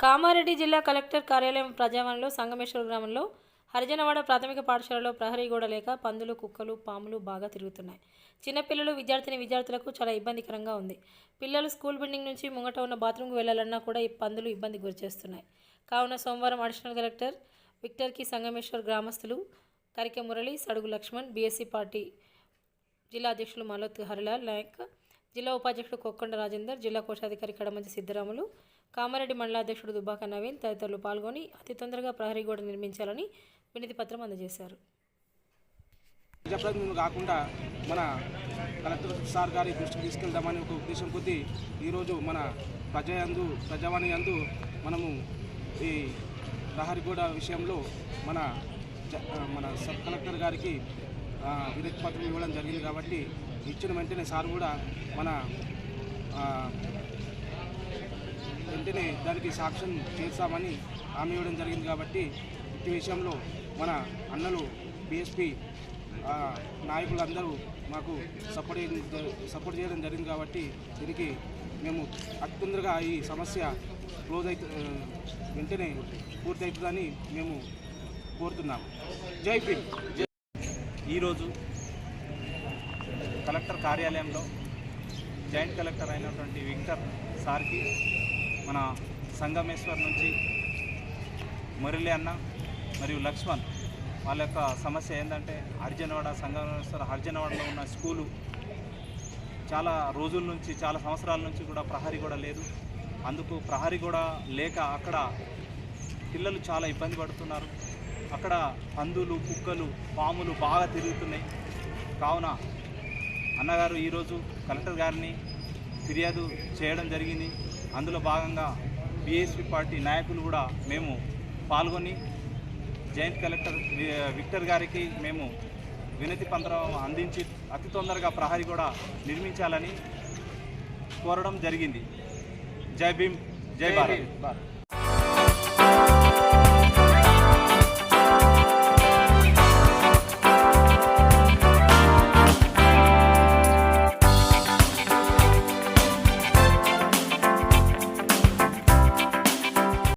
కామారెడ్డి జిల్లా కలెక్టర్ కార్యాలయం ప్రజావనంలో సంగమేశ్వర గ్రామంలో హరిజనవాడ ప్రాథమిక పాఠశాలలో ప్రహరీ గోడ లేక పందులు కుక్కలు పాములు బాగా తిరుగుతున్నాయి. చిన్నపిల్లలు విద్యార్థిని విద్యార్థులకు చాలా ఇబ్బందికరంగా ఉంది. పిల్లలు స్కూల్ బిల్డింగ్ నుంచి ముంగట ఉన్న బాత్రూమ్కి వెళ్ళాలన్నా కూడా ఈ పందులు ఇబ్బంది గురిచేస్తున్నాయి కావున సోమవారం అడిషనల్ కలెక్టర్ విక్టర్కి సంగమేశ్వర్ గ్రామస్తులు కరికె మురళి సడుగు లక్ష్మణ్ బీఎస్సీ పార్టీ జిల్లా అధ్యక్షులు మలోత్ హరిలాల్ నాయక్ జిల్లా ఉపాధ్యక్షుడు కొక్కొండ రాజేందర్ జిల్లా కోశాధికారి కడమంచి సిద్ధరాములు కామారెడ్డి మండల అధ్యక్షుడు దుబ్బాక నవీన్ తదితరులు పాల్గొని అతి తొందరగా ప్రహరీ గోడ నిర్మించాలని వినతి పత్రం అందజేశారు. ప్రజాప్రతినిధులు కాకుండా మన కలెక్టర్ సార్ గారి దృష్టికి తీసుకెళ్దామని ఒక ఉద్దేశం కొద్దీ ఈరోజు మన ప్రజయందు ప్రజావాణి అందు మనము ఈ ప్రహరిగూడ విషయంలో మన మన సబ్ కలెక్టర్ గారికి ఆ, వినతి పత్రం ఇవ్వడం జరిగింది కాబట్టి ఇచ్చిన వెంటనే సార్ కూడా మన వెంటనే దానికి సాక్ష్యం చేస్తామని హామీ ఇవ్వడం జరిగింది కాబట్టి ఇట్టి విషయంలో మన అన్నలు బీఎస్పీ నాయకులందరూ మాకు సపోర్ట్ సపోర్ట్ చేయడం జరిగింది కాబట్టి దీనికి మేము అతి తొందరగా ఈ సమస్య క్లోజ్ అయితే వెంటనే పూర్తవుతుందని మేము కోరుతున్నాము జై భీమ్. ఈరోజు కలెక్టర్ కార్యాలయంలో జాయింట్ కలెక్టర్ అయినటువంటి విక్టర్ సార్కి మన సంగమేశ్వర్ నుంచి మురళి అన్న మరియు లక్ష్మణ్ వాళ్ళ యొక్క సమస్య ఏంటంటే హరిజనవాడ సంగమేశ్వర హరిజనవాడలో ఉన్న స్కూలు చాలా రోజుల నుంచి చాలా సంవత్సరాల నుంచి కూడా ప్రహరీ కూడా లేదు. అందుకు ప్రహరీ కూడా లేక అక్కడ పిల్లలు చాలా ఇబ్బంది పడుతున్నారు. అక్కడ పందులు కుక్కలు పాములు బాగా తిరుగుతున్నాయి. కావున అన్నగారు ఈరోజు కలెక్టర్ గారిని ఫిర్యాదు చేయడం జరిగింది. అందులో భాగంగా బీఎస్పీ పార్టీ నాయకులు కూడా మేము పాల్గొని జాయింట్ కలెక్టర్ విక్టర్ గారికి మేము వినతి పత్రం అందించి అతి తొందరగా ప్రహరీ కూడా నిర్మించాలని కోరడం జరిగింది. జై భీమ్ జై భారత్.